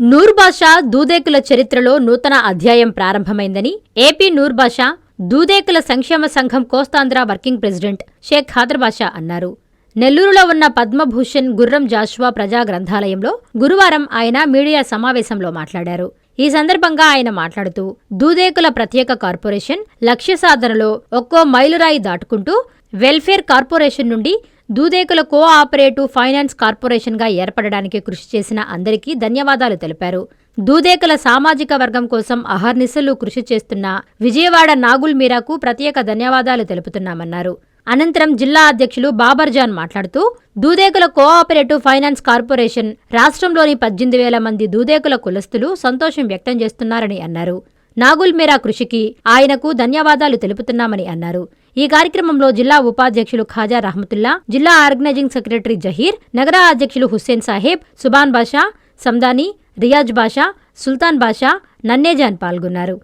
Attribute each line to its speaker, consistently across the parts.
Speaker 1: నూర్బాషా దూదేకుల చరిత్రలో నూతన అధ్యాయం ప్రారంభమైందని ఏపీ నూర్బాషా దూదేకుల సంక్షేమ సంఘం కోస్తాంధ్ర వర్కింగ్ ప్రెసిడెంట్ షేక్ ఖాదర్ బాషా అన్నారు. నెల్లూరులో ఉన్న పద్మభూషణ్ గుర్రం జాషువా ప్రజా గ్రంథాలయంలో గురువారం ఆయన మీడియా సమావేశంలో మాట్లాడారు. ఈ సందర్భంగా ఆయన మాట్లాడుతూ దూదేకుల ప్రత్యేక కార్పొరేషన్ లక్ష్య సాధనలో ఒక్కో మైలురాయి దాటుకుంటూ వెల్ఫేర్ కార్పొరేషన్ నుండి దూదేకుల కోఆపరేటివ్ ఫైనాన్స్ కార్పొరేషన్గా ఏర్పడడానికి కృషి చేసిన అందరికీ ధన్యవాదాలు తెలిపారు. దూదేకుల సామాజిక వర్గం కోసం అహర్నిశలు కృషి చేస్తున్న విజయవాడ నాగుల్ మీరాకు ప్రత్యేక ధన్యవాదాలు తెలుపుతున్నామన్నారు. అనంతరం జిల్లా అధ్యక్షులు బాబర్జాన్ మాట్లాడుతూ దూదేకుల కోఆపరేటివ్ ఫైనాన్స్ కార్పొరేషన్ రాష్ట్రంలోని పద్దెనిమిది వేల మంది దూదేకుల కులస్తులు సంతోషం వ్యక్తం చేస్తున్నారని అన్నారు. నాగుల్ మీరా కృషికి ఆయనకు ధన్యవాదాలు తెలుపుతున్నామని అన్నారు. ఈ కార్యక్రమంలో జిల్లా ఉపాధ్యక్షులు ఖాజా రహమతుల్లా జిల్లా ఆర్గనైజింగ్ సెక్రటరీ జహీర్ నగర అధ్యక్షులు హుస్సేన్ సాహెబ్ సుబాన్ బాషా సందాని రియాజ్ బాషా సుల్తాన్ బాషా నన్నేజాన్ పాల్గొన్నారు.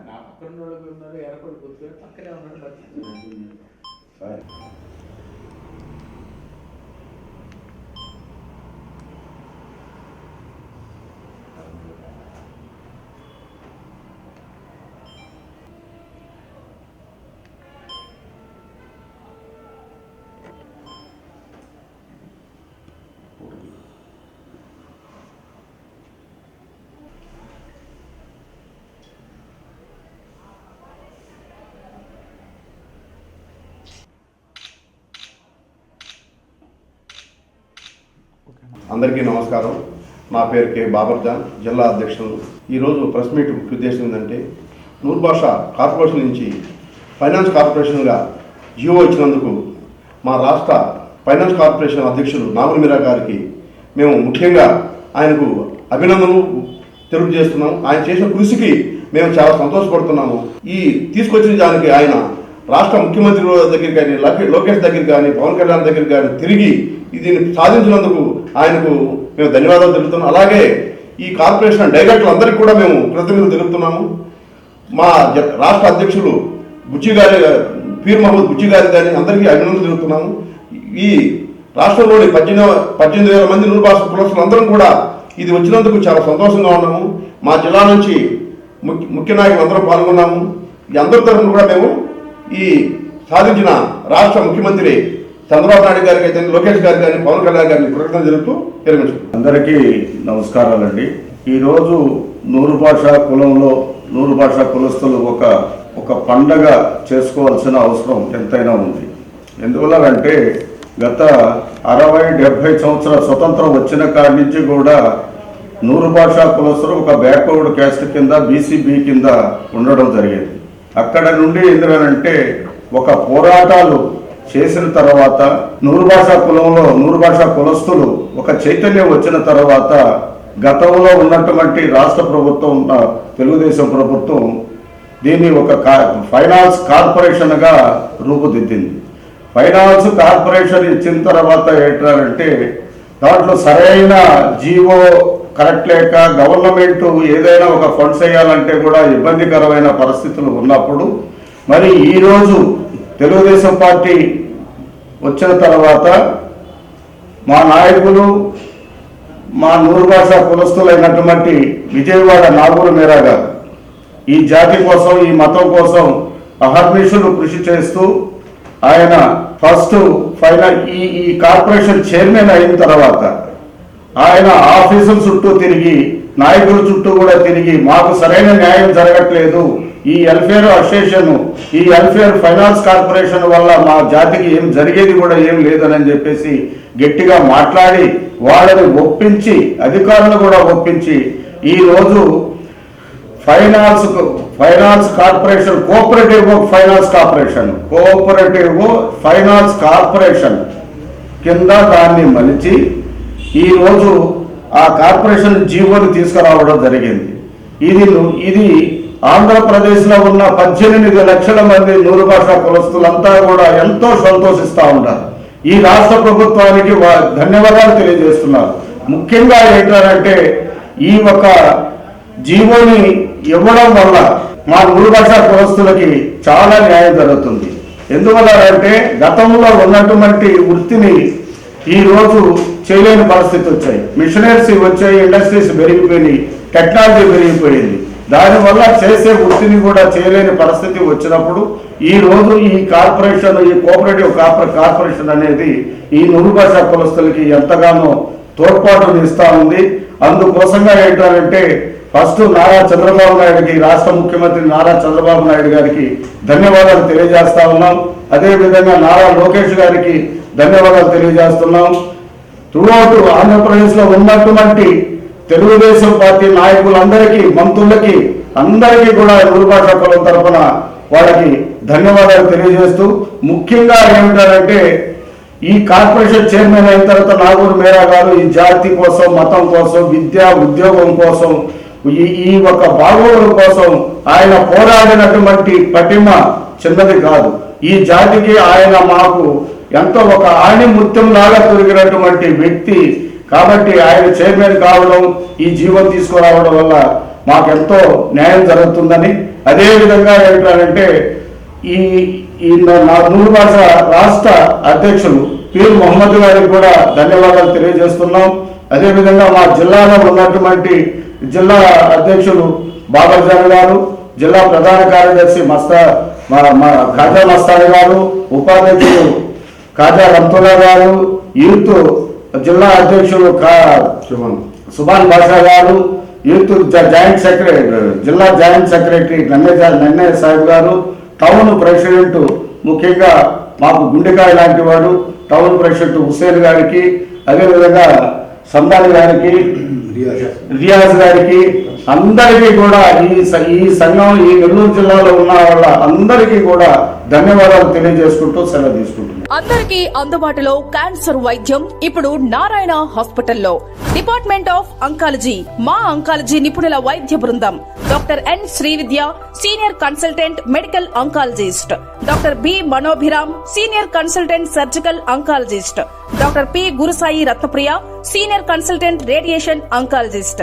Speaker 2: నా పక్కన వాళ్ళు ఉన్నారు ఎర్రకోడు కూర్చొని పక్కనే ఉన్నాడు
Speaker 3: Right. అందరికీ నమస్కారం. నా పేరు కె. బాబర్జాన్ జిల్లా అధ్యక్షులు. ఈరోజు ప్రెస్ మీట్ ముఖ్య ఉద్దేశం ఏంటంటే నూర్భాష కార్పొరేషన్ నుంచి ఫైనాన్స్ కార్పొరేషన్గా జియో ఇచ్చినందుకు మా రాష్ట్ర ఫైనాన్స్ కార్పొరేషన్ అధ్యక్షులు నాగుల్ మీరా గారికి మేము ముఖ్యంగా ఆయనకు అభినందనలు తెలియజేస్తున్నాం. ఆయన చేసిన కృషికి మేము చాలా సంతోషపడుతున్నాము. ఈ తీసుకొచ్చిన దానికి ఆయన రాష్ట్ర ముఖ్యమంత్రి దగ్గరికి కానీ లోకేష్ దగ్గరికి కానీ పవన్ కళ్యాణ్ దగ్గరికి కానీ తిరిగి దీన్ని సాధించినందుకు ఆయనకు మేము ధన్యవాదాలు తెలుపుతున్నాం. అలాగే ఈ కార్పొరేషన్ డైరెక్టర్లందరికీ కూడా మేము కృతజ్ఞతలు తెలుపుతున్నాము. మా జ- రాష్ట్ర అధ్యక్షులు బుజ్జి గారి పీర్ మహమ్మద్ బుజ్జి గారి కానీ అందరికీ అభినందనలు తెలుపుతున్నాము. ఈ రాష్ట్రంలోని పద్దెనిమిది పద్దెనిమిది వేల మంది నూరు భాష కులస్తులు కూడా ఇది వచ్చినందుకు చాలా సంతోషంగా ఉన్నాము. మా జిల్లా నుంచి ముఖ్య ముఖ్య నాయకులు అందరం పాల్గొన్నాము. ఈ అందరి తరఫున కూడా మేము ఈ సాధించిన రాష్ట్ర ముఖ్యమంత్రి చంద్రబాబు నాయుడు గారికి అయితే లోకేష్ గారి గారిని పవన్ కళ్యాణ్ గారిని కృతజ్ఞతలు తెలుపుతూ విరమించుకుంటున్నాం
Speaker 4: అందరికీ నమస్కారాలండి. ఈరోజు నూరు భాష కులంలో నూరు భాష కులస్తులు ఒక ఒక పండగ చేసుకోవాల్సిన అవసరం ఎంతైనా ఉంది. ఎందువల్లనంటే గత అరవై డెబ్భై సంవత్సరాల స్వతంత్రం వచ్చిన కాడి నుంచి కూడా నూరు భాష కులస్తులు ఒక బ్యాక్వర్డ్ క్యాస్ట్ కింద బీసీబీ కింద ఉండడం జరిగేది. అక్కడ నుండి ఎందుకనంటే ఒక పోరాటాలు చేసిన తర్వాత నూరు భాషా కులంలో నూరు భాషా కులస్తులు ఒక చైతన్యం వచ్చిన తర్వాత గతంలో ఉన్నటువంటి రాష్ట్ర ప్రభుత్వం ఉన్న తెలుగుదేశం ప్రభుత్వం దీన్ని ఒక కా- ఫైనాన్స్ కార్పొరేషన్గా రూపుదిద్దింది. ఫైనాన్స్ కార్పొరేషన్ ఇచ్చిన తర్వాత ఏంటంటే దాంట్లో సరైన జీవో కరెక్ట్ లేక గవర్నమెంట్ ఏదైనా ఒక ఫండ్స్ వేయాలంటే కూడా ఇబ్బందికరమైన పరిస్థితులు ఉన్నప్పుడు మరి ఈరోజు తెలుగుదేశం పార్టీ వచ్చిన తర్వాత మా నాయకులు మా నూరు భాష కులస్తులైనటువంటి విజయవాడ నాగూరు మీరా గారు ఈ జాతి కోసం ఈ మతం కోసం అహర్నిశలు కృషి చేస్తూ ఆయన ఫస్ట్ ఫైనల్ ఈ ఈ కార్పొరేషన్ చైర్మన్ అయిన తర్వాత ఆయన ఆఫీసుల చుట్టూ తిరిగి నాయకుల చుట్టూ కూడా తిరిగి మాకు సరైన న్యాయం జరగట్లేదు. ఈ వెల్ఫేర్ అసోసియేషన్ ఈ వెల్ఫేర్ ఫైనాన్స్ కార్పొరేషన్ వల్ల మా జాతికి ఏం జరిగేది కూడా ఏం లేదని చెప్పేసి గట్టిగా మాట్లాడి వాళ్ళని ఒప్పించి అధికారులను కూడా ఒప్పించి ఈ రోజు finance finance corporation cooperative finance corporation cooperative finance corporation కింద దాన్ని మలిచి ఈరోజు ఆ కార్పొరేషన్ జీవోని తీసుకురావడం జరిగింది. ఇది ఇది ఆంధ్రప్రదేశ్లో ఉన్న పద్దెనిమిది లక్షల మంది నూరు భాష కులస్తులంతా కూడా ఎంతో సంతోషిస్తూ ఉంటారు ఈ రాష్ట్ర ప్రభుత్వానికి ధన్యవాదాలు తెలియజేస్తున్నారు. ముఖ్యంగా ఏంటంటే ఈ ఒక జీవోని ఇవ్వడం వల్ల మా నూరు భాషా కులస్తులకి చాలా న్యాయం జరుగుతుంది. ఎందువల్ల అంటే గతంలో ఉన్నటువంటి వృత్తిని ఈ రోజు చేయలేని పరిస్థితి వచ్చాయి. మిషనరీస్ వచ్చాయి ఇండస్ట్రీస్ పెరిగిపోయినాయి టెక్నాలజీ పెరిగిపోయింది. దానివల్ల చేసే వృత్తిని కూడా చేయలేని పరిస్థితి వచ్చినప్పుడు ఈ రోజు ఈ కార్పొరేషన్ ఈ కోఆపరేటివ్ కార్పొరేషన్ అనేది ఈ నురు భాష కులస్తులకి ఎంతగానో తోడ్పాటుని ఇస్తా ఉంది. అందుకోసంగా ఏంటంటే ఫస్ట్ నారా చంద్రబాబు నాయుడుకి రాష్ట్ర ముఖ్యమంత్రి నారా చంద్రబాబు నాయుడు గారికి ధన్యవాదాలు తెలియజేస్తా ఉన్నాం. అదే విధంగా నారా లోకేష్ గారికి ధన్యవాదాలు తెలియజేస్తున్నాం. త్రూఅవుట్ ఆంధ్రప్రదేశ్లో ఉన్నటువంటి తెలుగుదేశం పార్టీ నాయకులందరికీ మంత్రులకి అందరికీ కూడా దుర్భాష కులం తరపున వాళ్ళకి ధన్యవాదాలు తెలియజేస్తూ ముఖ్యంగా ఏమిటంటే ఈ కార్పొరేషన్ చైర్మన్ అయిన తర్వాత నాగూరు మేరా గారు ఈ జాతి కోసం మతం కోసం విద్య ఉద్యోగం కోసం ఈ ఈ ఒక బాగోగుల కోసం ఆయన పోరాడినటువంటి పటిమ చిన్నది కాదు. ఈ జాతికి ఆయన మాకు ఎంతో ఒక ఆణి ముత్యం లాగా తొరిగినటువంటి వ్యక్తి కాబట్టి ఆయన చైర్మన్ కావడం ఈ జీవం తీసుకురావడం వల్ల మాకెంతో న్యాయం జరుగుతుందని. అదేవిధంగా ఏంటంటే ఈ ఈ నూరు భాష రాష్ట్ర అధ్యక్షులు పీర్ మొహమ్మద్ గారికి కూడా ధన్యవాదాలు తెలియజేస్తున్నాం. అదేవిధంగా మా జిల్లాలో ఉన్నటువంటి జిల్లా అధ్యక్షులు బాబర్జాన్ గారు జిల్లా ప్రధాన కార్యదర్శి మస్తా మా- మా ఖాజా మస్తాని గారు ఉపాధ్యక్షులు ఖాజా రంతుల్లా గారు యూత్ జిల్లా అధ్యక్షులు
Speaker 3: శుభం.
Speaker 4: సుభాన్ బాషా గారు యూత్ జాయింట్ సెక్రటరీ జిల్లా జాయింట్ సెక్రటరీ నన్నయ్య నన్నయ్య సాహెబ్ గారు టౌన్ ప్రెసిడెంట్ ముఖ్యంగా మాకు గుండెకాయ లాంటి వాడు టౌన్ ప్రెసిడెంట్ హుసేన్ గారికి అదేవిధంగా సందాని గారికి రియాజ్ గారికి అందరికీ కూడా ఈ ఈ సంఘం ఈ నెల్లూరు జిల్లాలో ఉన్న వాళ్ళ అందరికీ కూడా ధన్యవాదాలు తెలియజేసుకుంటూ సెలవు తీసుకుంటున్నాను
Speaker 5: అందరికీ అందుబాటులో క్యాన్సర్ వైద్యం ఇప్పుడు నారాయణ హాస్పిటల్లో. డిపార్ట్మెంట్ ఆఫ్ అంకాలజీ మా అంకాలజీ నిపుణుల వైద్య బృందం. Doctor N Srividya senior consultant medical oncologist. Doctor B Manobhiram senior consultant surgical oncologist. Doctor P Gurusai Ratnapriya senior consultant radiation oncologist.